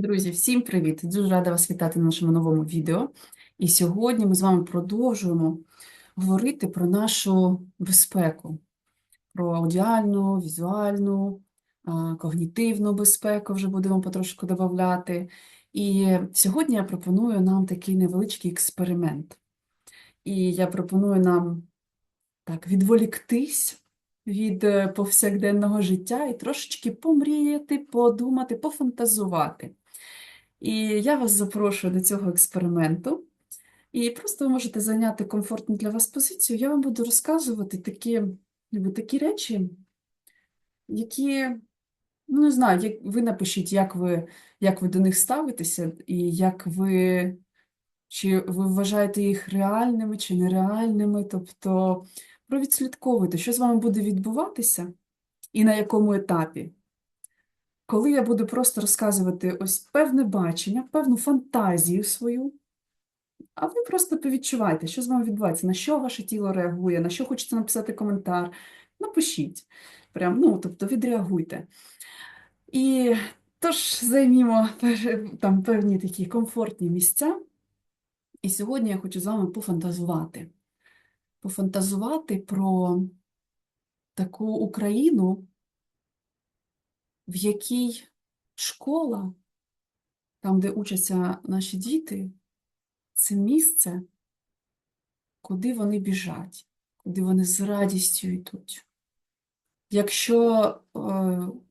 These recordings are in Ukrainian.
Друзі, всім привіт! Дуже рада вас вітати на нашому новому відео. І сьогодні ми з вами продовжуємо говорити про нашу безпеку, про аудіальну, візуальну, когнітивну безпеку вже будемо потрошку додавати. І сьогодні я пропоную нам такий невеличкий експеримент. І я пропоную нам так відволіктись від е, повсякденного життя і трошечки помріяти, подумати, пофантазувати. І я вас запрошую до цього експерименту. І просто ви можете зайняти комфортну для вас позицію. Я вам буду розказувати такі, такі речі, які, ну не знаю, як, ви напишіть, як ви, як ви до них ставитеся, і як ви, чи ви вважаєте їх реальними чи нереальними. Тобто провідслідковуйте, що з вами буде відбуватися і на якому етапі. Коли я буду просто розказувати ось певне бачення, певну фантазію свою, а ви просто повідчувайте, що з вами відбувається, на що ваше тіло реагує, на що хочете написати коментар, напишіть. Прям, ну, тобто відреагуйте. І тож займімо там певні такі комфортні місця. І сьогодні я хочу з вами пофантазувати. Пофантазувати про таку Україну, в якій школа, там, де учаться наші діти, це місце, куди вони біжать, куди вони з радістю йдуть. Якщо е,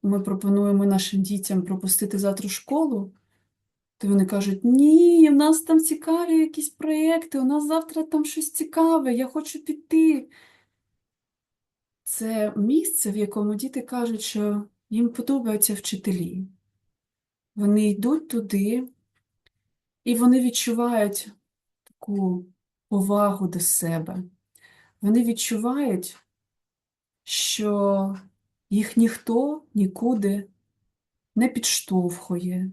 ми пропонуємо нашим дітям пропустити завтра школу, то вони кажуть: ні, в нас там цікаві якісь проєкти, у нас завтра там щось цікаве, я хочу піти. Це місце, в якому діти кажуть, що їм подобаються вчителі. Вони йдуть туди, і вони відчувають таку повагу до себе. Вони відчувають, що їх ніхто нікуди не підштовхує,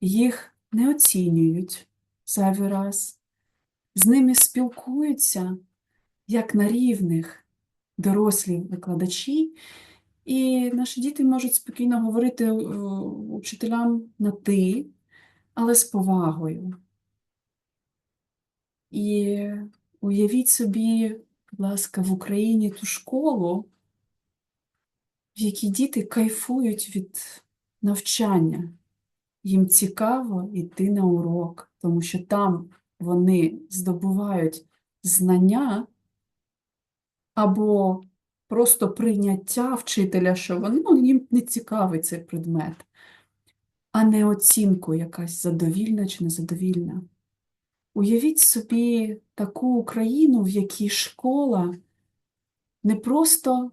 їх не оцінюють зайвий раз, з ними спілкуються як на рівних дорослі викладачі, і наші діти можуть спокійно говорити е, учителям на ти, але з повагою. І уявіть собі, будь ласка, в Україні ту школу, в якій діти кайфують від навчання. Їм цікаво йти на урок, тому що там вони здобувають знання або просто прийняття вчителя, що вони, ну, їм не цікавий цей предмет, а не оцінку якась задовільна чи незадовільна. Уявіть собі таку Україну, в якій школа не просто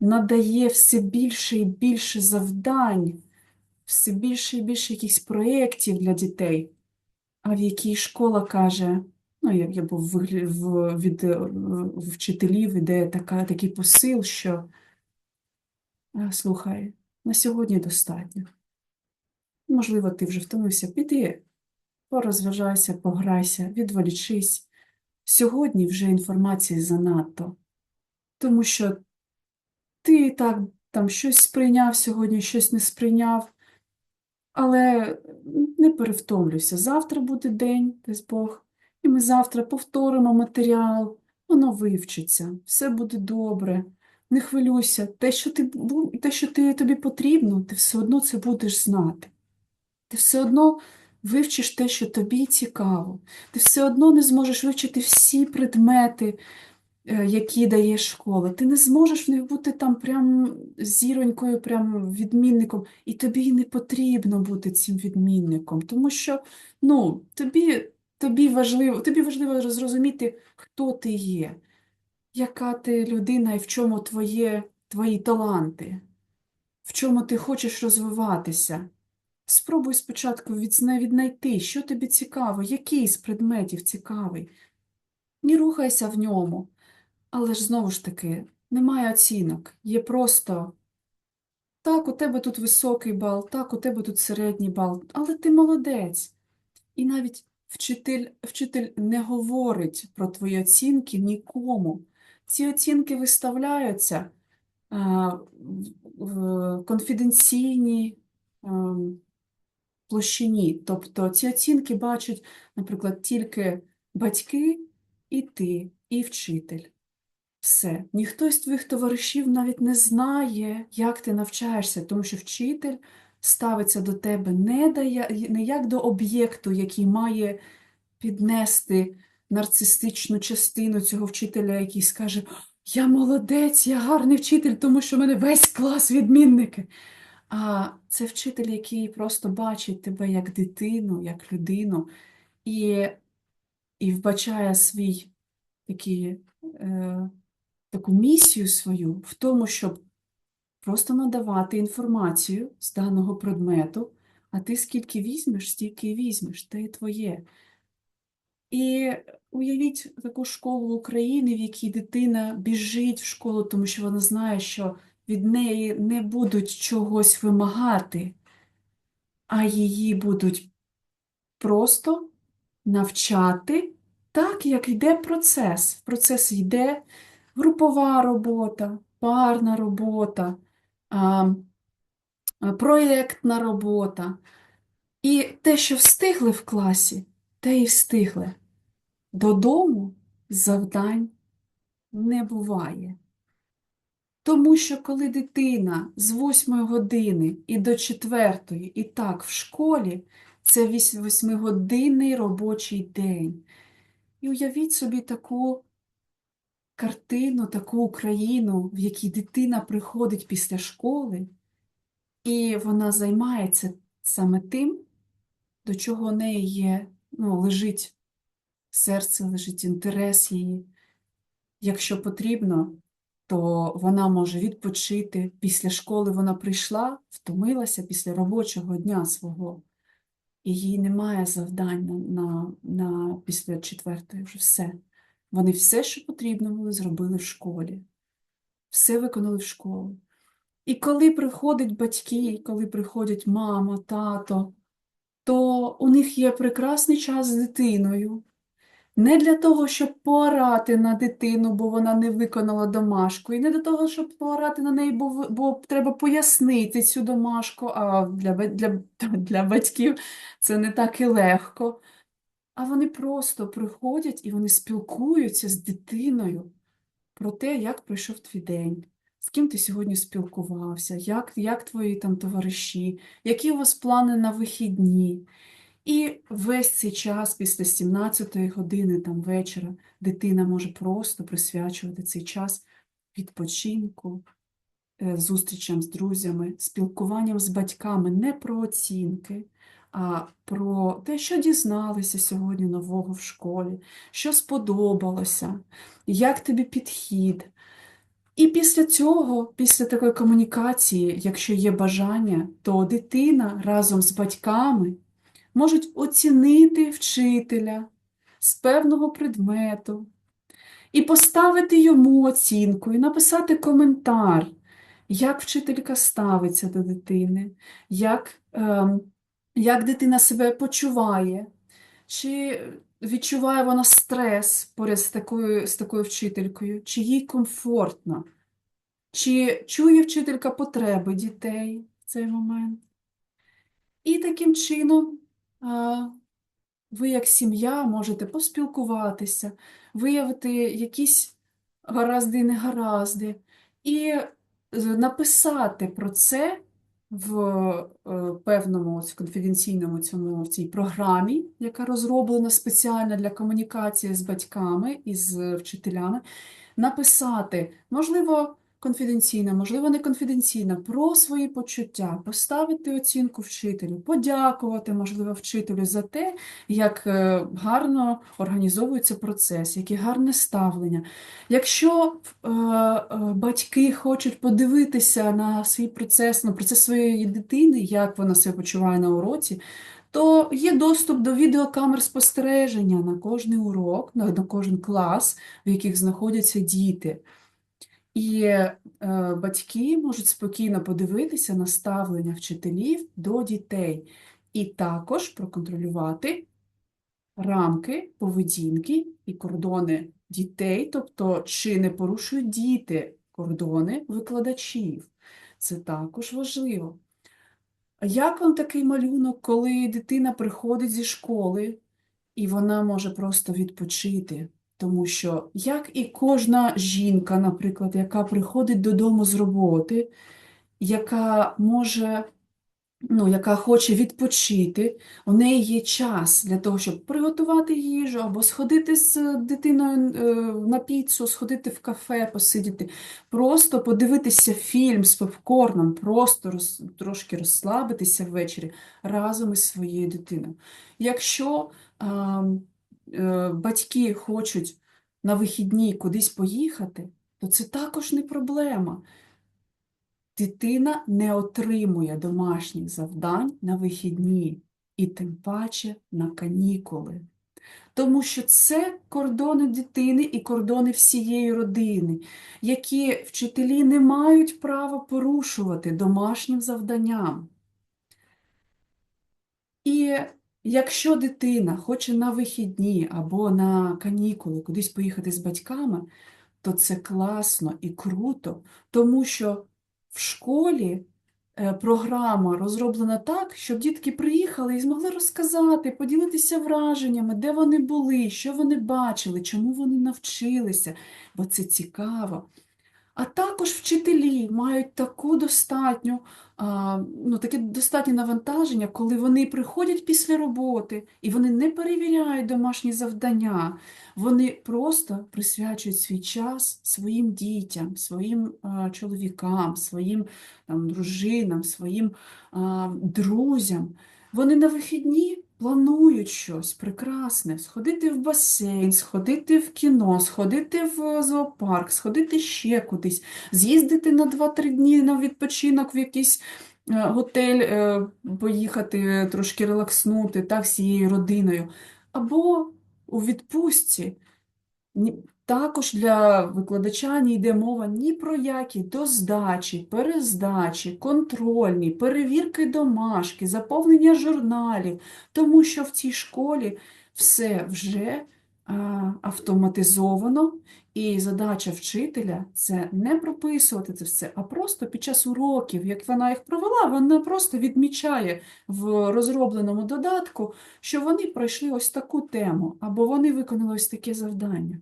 надає все більше і більше завдань, все більше і більше якихось проєктів для дітей, а в якій школа каже, ну, я, я був вигля- в, від е, вчителів іде така, такий посил, що слухай, на сьогодні достатньо. Можливо, ти вже втомився, піди, порозважайся, пограйся, відволічись. Сьогодні вже інформації занадто, тому що ти так там щось сприйняв сьогодні, щось не сприйняв, але не перевтомлюйся. Завтра буде день, дасть Бог, і ми завтра повторимо матеріал, воно вивчиться, все буде добре. Не хвилюйся, те, що ти, те, що ти, тобі потрібно, ти все одно це будеш знати. Ти все одно вивчиш те, що тобі цікаво. Ти все одно не зможеш вивчити всі предмети, е, які дає школа. Ти не зможеш в них бути там прям зіронькою, прям відмінником, і тобі не потрібно бути цим відмінником, тому що ну, тобі, тобі важливо, тобі важливо зрозуміти, хто ти є, яка ти людина і в чому твоє, твої таланти, в чому ти хочеш розвиватися. Спробуй спочатку віднайти, що тобі цікаво, який з предметів цікавий. Не рухайся в ньому. Але ж знову ж таки, немає оцінок. Є просто так, у тебе тут високий бал, так, у тебе тут середній бал, але ти молодець. І навіть вчитель, вчитель не говорить про твої оцінки нікому. Ці оцінки виставляються а, в- в конфіденційні ем, площині. Тобто ці оцінки бачать, наприклад, тільки батьки і ти, і вчитель. Все. Ніхто з твоїх товаришів навіть не знає, як ти навчаєшся, тому що вчитель ставиться до тебе не, дає, не як до об'єкту, який має піднести нарцистичну частину цього вчителя, який скаже: Я молодець, я гарний вчитель, тому що в мене весь клас відмінники. А це вчитель, який просто бачить тебе як дитину, як людину, і, і вбачає свій такий, е, таку місію свою в тому, щоб просто надавати інформацію з даного предмету, а ти скільки візьмеш, стільки і візьмеш, те і твоє. І уявіть таку школу України, в якій дитина біжить в школу, тому що вона знає, що від неї не будуть чогось вимагати, а її будуть просто навчати так, як йде процес. Процес йде групова робота, парна робота, проєктна робота. І те, що встигли в класі, те і встигли. Додому завдань не буває. Тому що коли дитина з 8 години і до 4, і так в школі, це 8-годинний робочий день. І уявіть собі таку картину, таку Україну, в якій дитина приходить після школи, і вона займається саме тим, до чого у неї є, ну, лежить серце, лежить інтерес її. Якщо потрібно, то вона може відпочити. Після школи вона прийшла, втомилася після робочого дня свого, і їй немає завдань на, на після четвертої вже все. Вони все, що потрібно було, зробили в школі. Все виконали в школі. І коли приходять батьки, коли приходять мама, тато, то у них є прекрасний час з дитиною. Не для того, щоб поорати на дитину, бо вона не виконала домашку, і не для того, щоб поорати на неї, бо, бо треба пояснити цю домашку, а для, для, для батьків це не так і легко. А вони просто приходять і вони спілкуються з дитиною про те, як пройшов твій день, з ким ти сьогодні спілкувався, як, як твої там товариші, які у вас плани на вихідні. І весь цей час після 17-ї години там вечора дитина може просто присвячувати цей час відпочинку, е, зустрічам з друзями, спілкуванням з батьками не про оцінки, про те, що дізналися сьогодні нового в школі, що сподобалося, як тобі підхід. І після цього, після такої комунікації, якщо є бажання, то дитина разом з батьками можуть оцінити вчителя з певного предмету і поставити йому оцінку, і написати коментар, як вчителька ставиться до дитини, як, ем, як дитина себе почуває, чи відчуває вона стрес поряд з такою, з такою вчителькою, чи їй комфортно, чи чує вчителька потреби дітей в цей момент. І таким чином ви, як сім'я, можете поспілкуватися, виявити якісь гаразди і негаразди, і написати про це в е, певному ось конфіденційному цьому в цій програмі, яка розроблена спеціально для комунікації з батьками і з вчителями, написати, можливо, конфіденційно, можливо, не конфіденційно, про свої почуття, поставити оцінку вчителю, подякувати, можливо, вчителю за те, як е, гарно організовується процес, яке гарне ставлення. Якщо е, е, батьки хочуть подивитися на свій процес, на процес своєї дитини, як вона себе почуває на уроці, то є доступ до відеокамер спостереження на кожний урок, на кожен клас, в яких знаходяться діти. І е, батьки можуть спокійно подивитися на ставлення вчителів до дітей і також проконтролювати рамки поведінки і кордони дітей, тобто чи не порушують діти кордони викладачів. Це також важливо. Як вам такий малюнок, коли дитина приходить зі школи і вона може просто відпочити? Тому що, як і кожна жінка, наприклад, яка приходить додому з роботи, яка може, ну, яка хоче відпочити, у неї є час для того, щоб приготувати їжу або сходити з дитиною е, на піцу, сходити в кафе, посидіти, просто подивитися фільм з попкорном, просто роз, трошки розслабитися ввечері разом із своєю дитиною. Якщо а, батьки хочуть на вихідні кудись поїхати, то це також не проблема. Дитина не отримує домашніх завдань на вихідні і тим паче на канікули. Тому що це кордони дитини і кордони всієї родини, які вчителі не мають права порушувати домашнім завданням. І якщо дитина хоче на вихідні або на канікули кудись поїхати з батьками, то це класно і круто, тому що в школі е, програма розроблена так, щоб дітки приїхали і змогли розказати, поділитися враженнями, де вони були, що вони бачили, чому вони навчилися, бо це цікаво. А також вчителі мають таку достатню, ну, таке достатнє навантаження, коли вони приходять після роботи і вони не перевіряють домашні завдання, вони просто присвячують свій час своїм дітям, своїм чоловікам, своїм там, дружинам, своїм друзям. Вони на вихідні планують щось прекрасне, сходити в басейн, сходити в кіно, сходити в зоопарк, сходити ще кудись, з'їздити на 2-3 дні на відпочинок в якийсь е, готель, е, поїхати трошки релакснути так, всією родиною. Або у відпустці. Також для викладача не йде мова ні про які доздачі, перездачі, контрольні, перевірки домашки, заповнення журналів, тому що в цій школі все вже автоматизовано, і задача вчителя це не прописувати це все, а просто під час уроків, як вона їх провела, вона просто відмічає в розробленому додатку, що вони пройшли ось таку тему, або вони виконали ось таке завдання.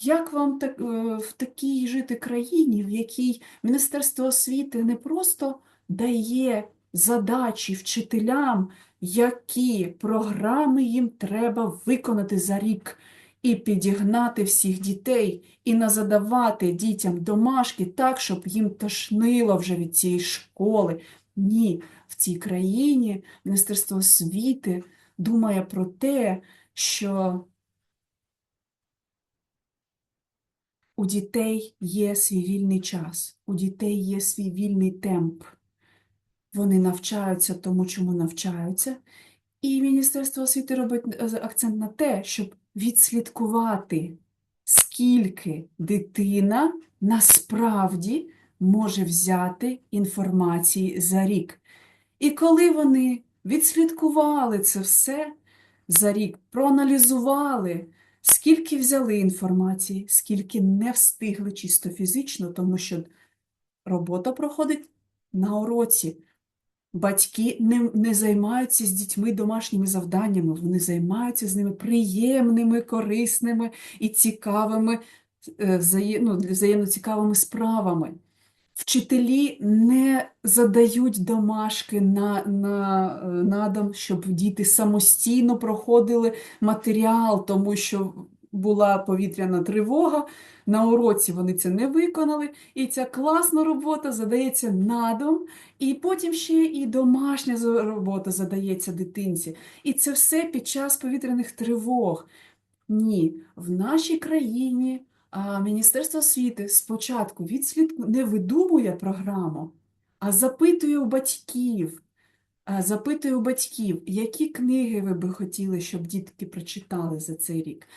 Як вам так, е, в такій жити країні, в якій Міністерство освіти не просто дає задачі вчителям, які програми їм треба виконати за рік, і підігнати всіх дітей, і назадавати дітям домашки так, щоб їм тошнило вже від цієї школи. Ні, в цій країні Міністерство освіти думає про те, що У дітей є свій вільний час, у дітей є свій вільний темп. Вони навчаються тому, чому навчаються. І Міністерство освіти робить е, акцент на те, щоб відслідкувати, скільки дитина насправді може взяти інформації за рік. І коли вони відслідкували це все за рік, проаналізували, скільки взяли інформації, скільки не встигли чисто фізично, тому що робота проходить на уроці. Батьки не, не займаються з дітьми домашніми завданнями, вони займаються з ними приємними, корисними і цікавими, е, взає- ну, взаємно цікавими справами. Вчителі не задають домашки на, на, на дом, щоб діти самостійно проходили матеріал, тому що була повітряна тривога. На уроці вони це не виконали, і ця класна робота задається на дом, і потім ще і домашня робота задається дитинці. І це все під час повітряних тривог. Ні, в нашій країні Міністерство освіти спочатку відслідку не видумує програму, а запитує у батьків, запитує у батьків, які книги ви би хотіли, щоб дітки прочитали за цей рік.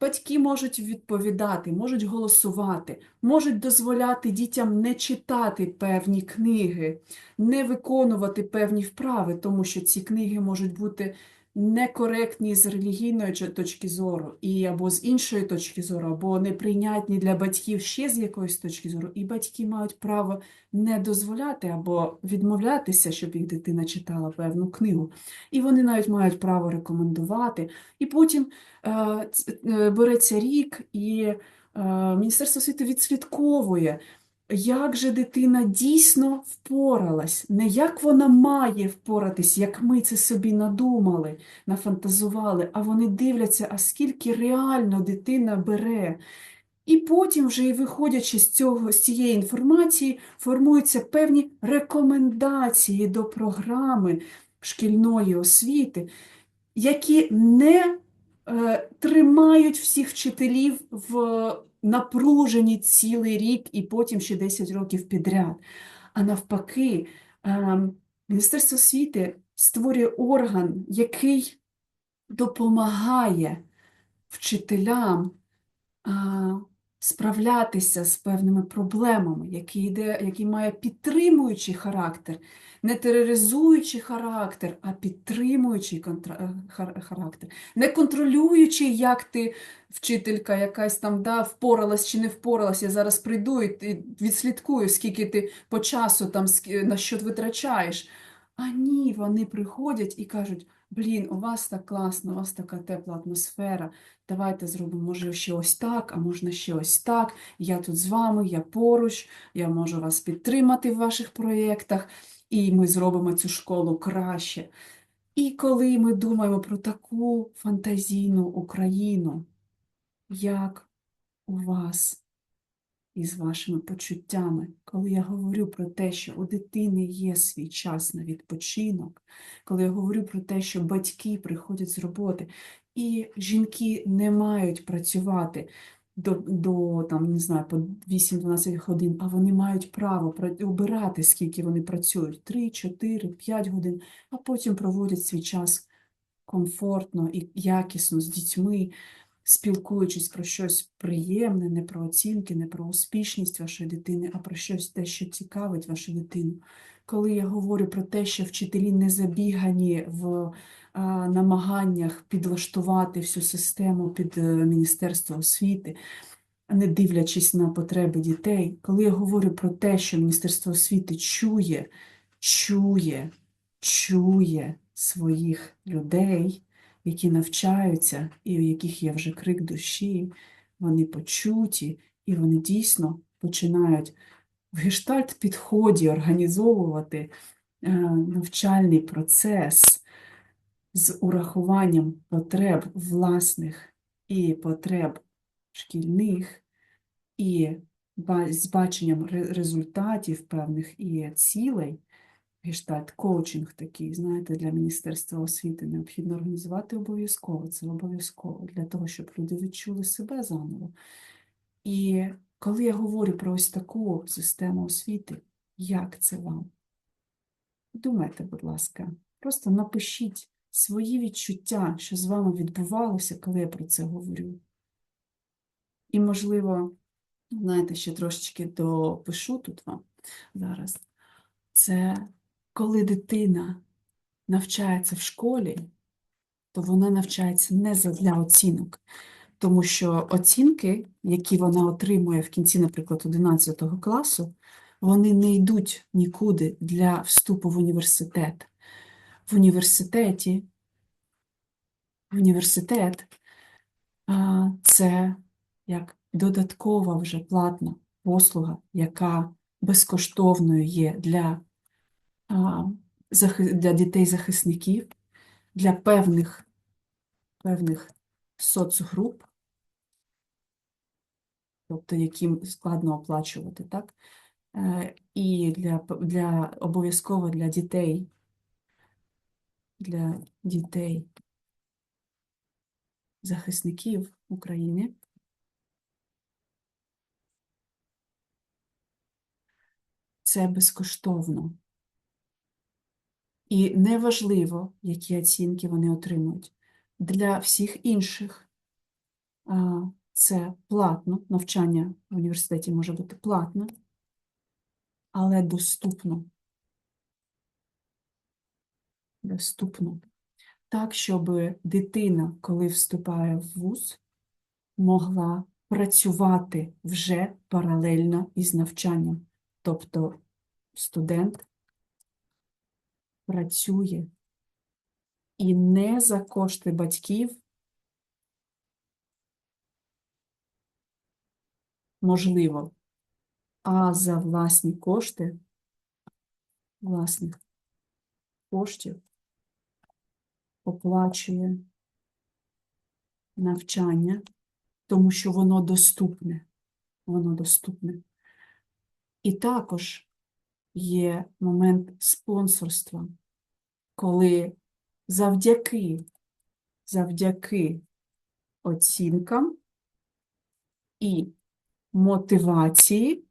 Батьки можуть відповідати, можуть голосувати, можуть дозволяти дітям не читати певні книги, не виконувати певні вправи, тому що ці книги можуть бути некоректні з релігійної точки зору, і або з іншої точки зору, або неприйнятні для батьків ще з якоїсь точки зору, і батьки мають право не дозволяти або відмовлятися, щоб їх дитина читала певну книгу. І вони навіть мають право рекомендувати. І потім е, е, береться рік, і е, Міністерство освіти відслідковує, як же дитина дійсно впоралась, не як вона має впоратись, як ми це собі надумали, нафантазували, а вони дивляться, а скільки реально дитина бере. І потім, вже і виходячи з цього, з цієї інформації, формуються певні рекомендації до програми шкільної освіти, які не е, тримають всіх вчителів в напруженні цілий рік і потім ще 10 років підряд. А навпаки, е, Міністерство освіти створює орган, який допомагає вчителям а, справлятися з певними проблемами, який йде, який має підтримуючий характер, не тероризуючий характер, а підтримуючий контра- е, характер, не контролюючий, як ти, вчителька якась там да, впоралась чи не впоралась, я зараз прийду і відслідкую, скільки ти по часу там на що витрачаєш. А ні, вони приходять і кажуть: блін, у вас так класно, у вас така тепла атмосфера. Давайте зробимо, може, ще ось так, а можна ще ось так. Я тут з вами, я поруч, я можу вас підтримати в ваших проєктах, і ми зробимо цю школу краще. І коли ми думаємо про таку фантазійну Україну, як у вас із вашими почуттями, коли я говорю про те, що у дитини є свій час на відпочинок, коли я говорю про те, що батьки приходять з роботи, і жінки не мають працювати до, до там, не знаю, по 8-12 годин, а вони мають право обирати, скільки вони працюють, 3, 4, 5 годин, а потім проводять свій час комфортно і якісно з дітьми, спілкуючись про щось приємне, не про оцінки, не про успішність вашої дитини, а про щось те, що цікавить вашу дитину. Коли я говорю про те, що вчителі не забігані в а, намаганнях підлаштувати всю систему під е, Міністерство освіти, не дивлячись на потреби дітей, коли я говорю про те, що Міністерство освіти чує, чує, чує своїх людей, які навчаються, і у яких є вже крик душі, вони почуті, і вони дійсно починають в гештальт-підході організовувати е, навчальний процес з урахуванням потреб власних і потреб шкільних, і з баченням результатів певних і цілей, гештальт-коучинг такий, знаєте, для Міністерства освіти необхідно організувати обов'язково, це обов'язково, для того, щоб люди відчули себе заново. І коли я говорю про ось таку систему освіти, як це вам? Думайте, будь ласка, просто напишіть свої відчуття, що з вами відбувалося, коли я про це говорю. І, можливо, знаєте, ще трошечки допишу тут вам зараз. Це коли дитина навчається в школі, то вона навчається не для оцінок, тому що оцінки, які вона отримує в кінці, наприклад, 11 класу, вони не йдуть нікуди для вступу в університет. В університеті, університет це як додаткова вже платна послуга, яка безкоштовною є для, для дітей-захисників, для певних, певних соцгруп, тобто яким складно оплачувати, так? Е, І для, для обов'язково для дітей, для дітей захисників України. Це безкоштовно. І неважливо, які оцінки вони отримують. Для всіх інших це платно, навчання в університеті може бути платно, але доступно. Доступно. так, щоб дитина, коли вступає в вуз, могла працювати вже паралельно із навчанням. Тобто студент працює і не за кошти батьків, можливо, а за власні кошти, власних коштів оплачує навчання, тому що воно доступне. Воно доступне. І також є момент спонсорства, коли завдяки, завдяки оцінкам і мотивації,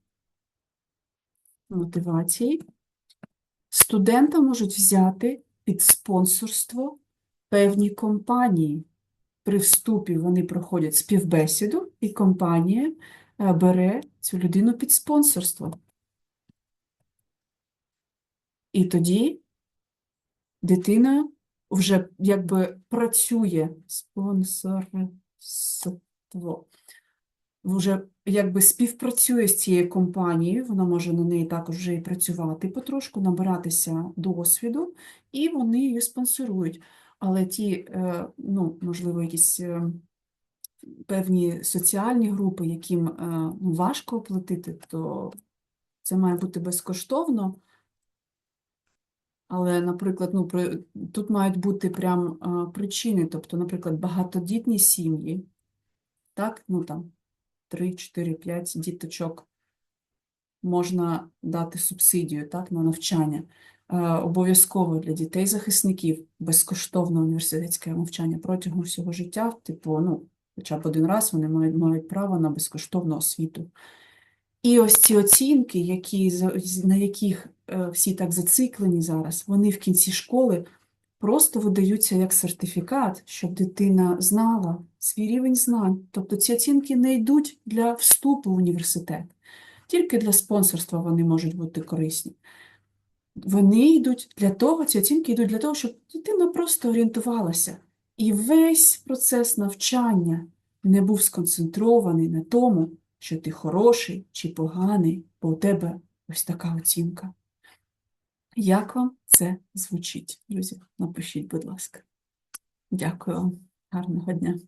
мотивації студента можуть взяти під спонсорство певні компанії. При вступі вони проходять співбесіду, і компанія е, бере цю людину під спонсорство. І тоді дитина вже якби працює спонсорство, вже якби співпрацює з цією компанією, вона може на неї також вже і працювати потрошку, набиратися досвіду, і вони її спонсорують. Але ті, е, ну, можливо, якісь е, певні соціальні групи, яким е, ну, важко оплатити, то це має бути безкоштовно. Але, наприклад, ну, при- тут мають бути прям а, причини, тобто, наприклад, багатодітні сім'ї, так, ну там 3, 4, 5 діточок можна дати субсидію, так, на навчання. Е, Обов'язково для дітей-захисників безкоштовне університетське навчання протягом всього життя, типу, ну, хоча б один раз вони мають, мають право на безкоштовну освіту. І ось ці оцінки, які, на яких е, всі так зациклені зараз, вони в кінці школи просто видаються як сертифікат, щоб дитина знала свій рівень знань. Тобто ці оцінки не йдуть для вступу в університет, тільки для спонсорства вони можуть бути корисні. Вони йдуть для того, ці оцінки йдуть для того, щоб дитина просто орієнтувалася. І весь процес навчання не був сконцентрований на тому, що ти хороший чи поганий, бо у тебе ось така оцінка. Як вам це звучить, друзі? Напишіть, будь ласка. Дякую вам. Гарного дня.